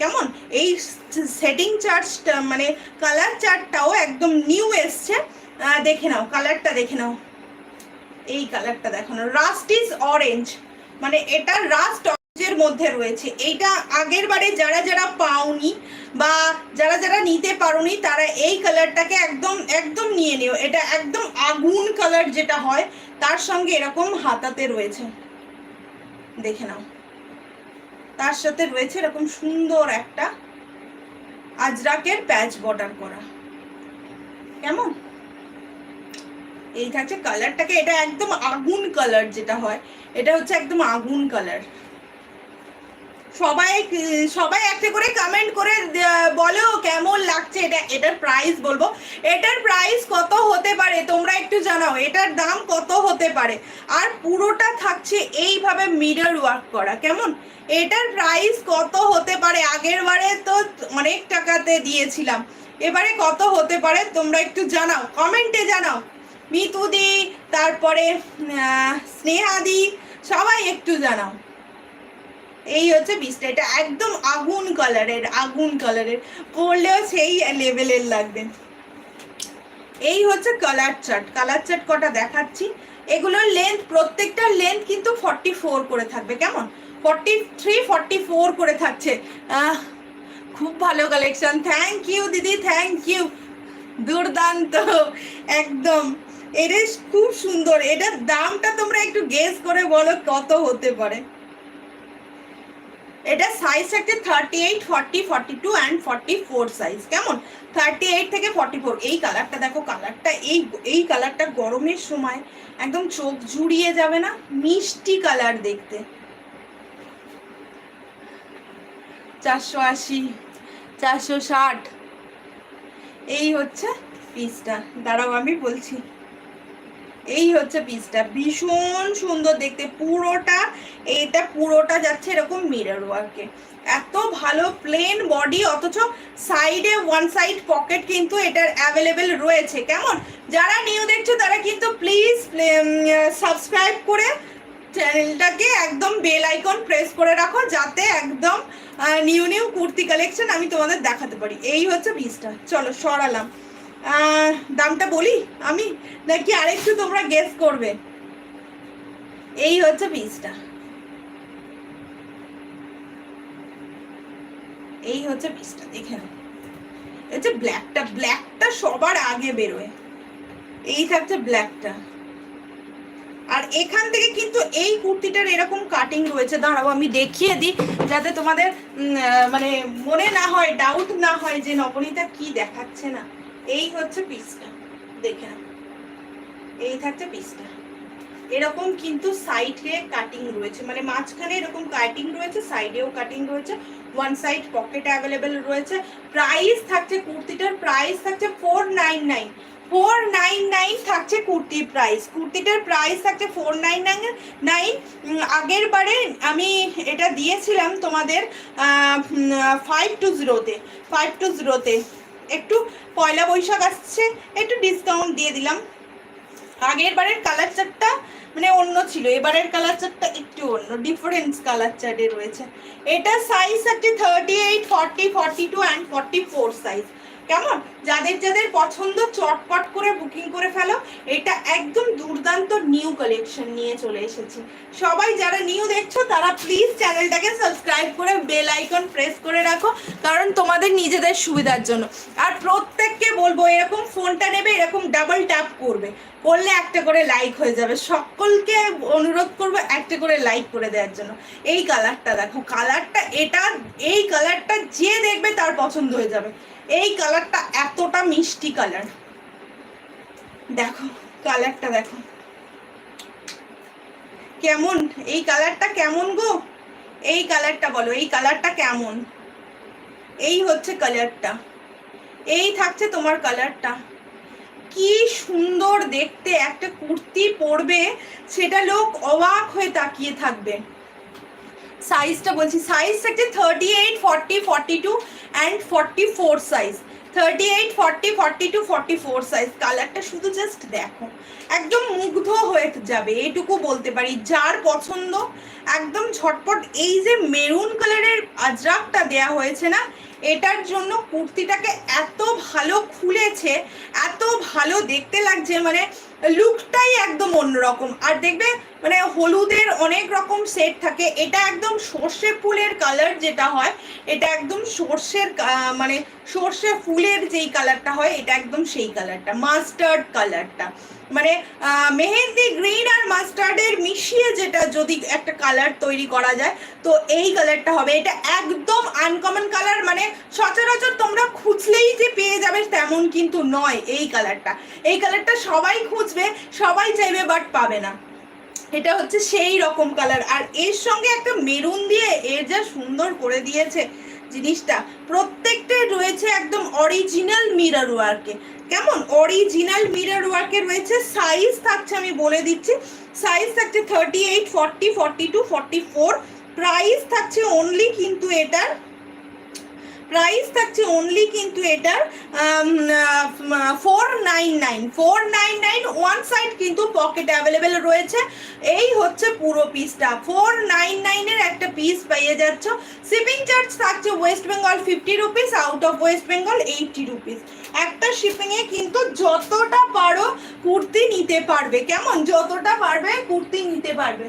কেমন? এই সেটিং চার্টটা মানে কালার চার্টটাও একদম নিউ এসছে। দেখে নাও কালারটা দেখে নাও। এই কালারটা দেখো না রাস্ট ইজ অরেঞ্জ মানে এটা রাস্ট অরেঞ্জের মধ্যে রয়েছে। এইটা আগের বারে যারা যারা পাওনি বা যারা যারা নিতে পারোনি, তারা এই কালারটাকে একদম একদম নিয়ে নিও। এটা একদম আগুন কালার যেটা হয়, তার সঙ্গে এরকম হাতাতে রয়েছে। দেখে নাও। তার সাথে রয়েছে এরকম সুন্দর একটা আজরাকের প্যাচ বর্ডার করা। কেমন? এই থাকছে কালারটাকে এটা একদম আগুন কালার যেটা হয়, এটা হচ্ছে একদম আগুন কালার সবাই সবাই একটা করে কমেন্ট করে বলো কেমন লাগছে এটা, এটার প্রাইস বলব। এটার প্রাইস কত হতে পারে তোমরা একটু জানাও। এটার দাম কত হতে পারে? আর পুরোটা থাকছে এইভাবে মিরর ওয়ার্ক করা, কেমন? এটার প্রাইস কত হতে পারে? আগের বারে তো অনেক টাকাতে দিয়েছিলাম। এবারে কত হতে পারে তোমরা একটু জানাও কমেন্টে জানাও। মিতুদি, তারপরে স্নেহাদি, সবাই একটু জানাও। এই হচ্ছে বিস্টা এটা একদম আগুন কালারের আগুন কালারের পরলেও সেই লেভেলের লাগবে। এই হচ্ছে কালার চার্ট কালার চার্ট কটা দেখাচ্ছি? এগুলোর লেন্থ প্রত্যেকটার লেন্থ কিন্তু ফর্টি ফোর করে থাকবে, কেমন? ফর্টি থ্রি ফর্টি ফোর করে থাকছে। খুব ভালো কালেকশন থ্যাংক ইউ দিদি থ্যাংক ইউ দুর্দান্ত, একদম। এটা খুব সুন্দর। এটার দামটা তোমরা একটু গেস করে বলো, কত হতে পারে? এটা সাইজ থাকছে thirty eight forty forty two and forty four size কেমন? থার্টি এইট থেকে ফর্টি ফোর এই কালারটা দেখো কালারটা এই এই কালারটা গরমের সময় একদম চোখ জুড়িয়ে যাবে না, মিষ্টি কালার দেখতে। চারশো আশি, চারশো ষাট, এই হচ্ছে পিসটা দাঁড়াও, আমি বলছি। এই হচ্ছে পিসটা ভীষণ সুন্দর দেখতে। পুরোটা এইটা পুরোটা যাচ্ছে এরকম মিরর ওয়ার্কে এত ভালো প্লেন বডি অথচ সাইডে ওয়ান সাইড পকেট কিন্তু এটার অ্যাভেলেবেল রয়েছে। কেমন? যারা নিউ দেখছ, তারা কিন্তু প্লিজ সাবস্ক্রাইব করে চ্যানেলটাকে একদম বেল আইকন প্রেস করে রাখো, যাতে একদম নিউ নিউ কুর্তি কালেকশন আমি তোমাদের দেখাতে পারি। এই হচ্ছে পিসটা চলো, সরালাম। দামটা বলি? আমি? নাকি আরেকটু তোমরা গেস করবে? এই হচ্ছে পিসটা এই হচ্ছে পিসটা দেখে নাও। হচ্ছে ব্ল্যাকটা ব্ল্যাকটা সবার আগে বেরোয়। এই থাকছে ব্ল্যাকটা আর এখান থেকে কিন্তু এই কুর্তিটার এরকম কাটিং রয়েছে। দাঁড়াও, আমি দেখিয়ে দিই, যাতে তোমাদের মানে মনে না হয় ডাউট না হয় যে নবনীতা কি দেখাচ্ছে না। এই হচ্ছে পিসটা দেখে এই থাকছে পিসটা এরকম কিন্তু সাইডে কাটিং রয়েছে। মানে মাঝখানে এরকম কাটিং রয়েছে সাইডেও কাটিং রয়েছে ওয়ান সাইড পকেট অ্যাভেলেবেল রয়েছে। প্রাইস থাকছে কুর্তিটার প্রাইস থাকছে four nine nine four nine nine থাকছে কুর্তির প্রাইস কুর্তিটার প্রাইস থাকছে ফোর নাইন নাইন নাইন আগের বারে আমি এটা দিয়েছিলাম তোমাদের ফাইভ টু জিরোতে ফাইভ টু জিরোতে একটু পয়লা বৈশাখ আসছে, একটু ডিসকাউন্ট দিয়ে দিলাম। আগের বারের কালার চারটা মানে অন্য ছিল, এবারের কালার চারটা একটু অন্য ডিফারেন্স কালার চার্টে রয়েছে। এটা সাইজ আছে thirty eight forty forty two and forty four size কেমন? যাদের যাদের পছন্দ, চটপট করে বুকিং করে ফেলো। এটা একদম দুর্দান্ত নিউ কালেকশন নিয়ে চলে এসেছি। সবাই যারা নিউ দেখছ, তারা প্লিজ চ্যানেলটাকে সাবস্ক্রাইব করে বেল আইকন প্রেস করে রাখো, কারণ তোমাদের নিজেদের সুবিধার জন্য। আর প্রত্যেককে বলব, এরকম ফোনটা নেবে, এরকম ডাবল ট্যাপ করবে। করলে একটা করে লাইক হয়ে যাবে। সকলকে অনুরোধ করব, একটা করে লাইক করে দেওয়ার জন্য। এই কালারটা দেখো কালারটা এটা, এই কালারটা যে দেখবে তার পছন্দ হয়ে যাবে। এই কালারটা এতটা মিষ্টি কালার। দেখো, কালারটা দেখো। কেমন? এই কালারটা কেমন গো? এই কালারটা বলো, এই কালারটা কেমন? এই হচ্ছে কালারটা। এই থাকছে তোমার কালারটা। কি সুন্দর দেখতে। একটা কুর্তি পরবে, সেটা লোক অবাক হয়ে তাকিয়ে থাকবে। সাইজটা বলছি সাইজ থাকছে thirty eight forty forty two and forty four size thirty eight forty forty two forty four size কালারটা শুধু জাস্ট দেখো। একদম মুগ্ধ হয়ে যাবে, এইটুকু বলতে পারি। যার পছন্দ, একদম ঝটপট এই যে মেরুন কালারের আজরাকটা দেয়া হয়েছে না, এটার জন্য কুর্তিটাকে এত ভালো খুলেছে, এত ভালো দেখতে লাগছে মানে লুকটাই একদম অন্যরকম। আর দেখবে মানে হলুদের অনেক রকম সেট থাকে। এটা একদম সর্ষে ফুলের কালার যেটা হয়, এটা একদম সর্ষের মানে সর্ষে ফুলের যেই কালারটা হয়, এটা একদম সেই কালারটা মাস্টার্ড কালারটা মানে মেহেন্দি গ্রিন আর মাস্টার্ডের মিশিয়ে যেটা যদি একটা কালার তৈরি করা যায়, তো এই কালারটা হবে। এটা একদম আনকমন কালার মানে সচরাচর তোমরা খুঁজলেই যে পেয়ে যাবে তেমন কিন্তু নয় এই কালারটা এই কালারটা সবাই খুঁজবে, সবাই চাইবে বাট পাবে না। এটা হচ্ছে সেই রকম কালার আর এর সঙ্গে একটা মেরুন দিয়ে এর যা সুন্দর করে দিয়েছে জিনিসটা, প্রত্যেকটা রয়েছে একদম অরিজিনাল মিরর ওয়ার্কে কেমন? অরিজিনাল মিরর ওয়ার্কে রয়েছে সাইজ থাকছে আমি বলে দিচ্ছি। সাইজ থাকছে thirty eight forty forty two forty four price থাকছে অনলি কিন্তু এটার প্রাইস থাকছে অনলি কিন্তু এটার four nine nine four nine nine one side কিন্তু পকেট অ্যাভেলেবেল রয়েছে। এই হচ্ছে পুরো পিসটা ফোর নাইন নাইনের একটা পিস পেয়ে যাচ্ছ। শিপিং চার্জ থাকছে West Bengal fifty rupees out of West Bengal eighty rupees একটা শিপিংয়ে কিন্তু যতটা পারো কুর্তি নিতে পারবে। কেমন? যতটা পারবে কুর্তি নিতে পারবে।